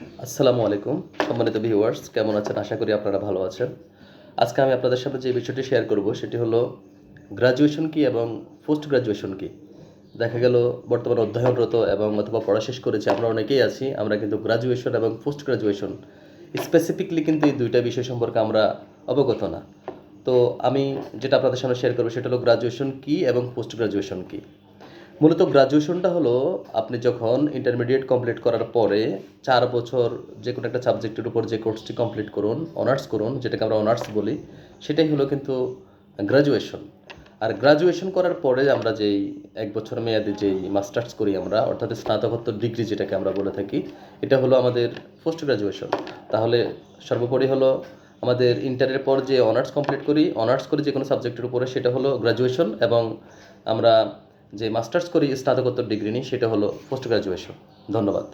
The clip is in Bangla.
আসসালামু আলাইকুম, সম্মানিত ভিউয়ার্স কেমন আছেন? আশা করি আপনারা ভালো আছেন। আজকে আমি আপনাদের সাথে যে বিষয়টি শেয়ার করব, সেটি হলো গ্রাজুয়েশন কি এবং পোস্ট গ্রাজুয়েশন কি? দেখা গেল বর্তমানে অধ্যয়নরত এবং অথবা পড়া শেষ করেছে, আমরা অনেকেই আছি, আমরা কিন্তু গ্রাজুয়েশন এবং পোস্ট গ্রাজুয়েশন স্পেসিফিকলি কিন্তু এই দুইটা বিষয় সম্পর্কে আমরা অবগত না। তো আমি যেটা আপনাদের সামনে শেয়ার করব, সেটা হলো গ্রাজুয়েশন কি এবং পোস্ট গ্রাজুয়েশন কি? মূলত গ্রাজুয়েশনটা হলো আপনি যখন ইন্টারমিডিয়েট কমপ্লিট করার পরে চার বছর যে কোনো একটা সাবজেক্টের উপর যে কোর্সটি কমপ্লিট করুন অনার্স করুন, যেটাকে আমরা অনার্স বলি, সেটাই হলো কিন্তু গ্রাজুয়েশন আর গ্রাজুয়েশন করার পরে আমরা যেই এক বছর মেয়াদি যেই মাস্টার্স করি আমরা, অর্থাৎ স্নাতকোত্তর ডিগ্রি যেটাকে আমরা বলে থাকি, এটা হলো আমাদের পোস্ট গ্রাজুয়েশন তাহলে সর্বোপরি হলো আমাদের ইন্টারের পর যে অনার্স কমপ্লিট করি অনার্স করি যে কোনো সাবজেক্টের উপরে, সেটা হলো গ্রাজুয়েশন এবং আমরা যে মাস্টার্স করি স্নাতকোত্তর ডিগ্রি নিই সেটা হলো পোস্ট গ্রাজুয়েশন ধন্যবাদ।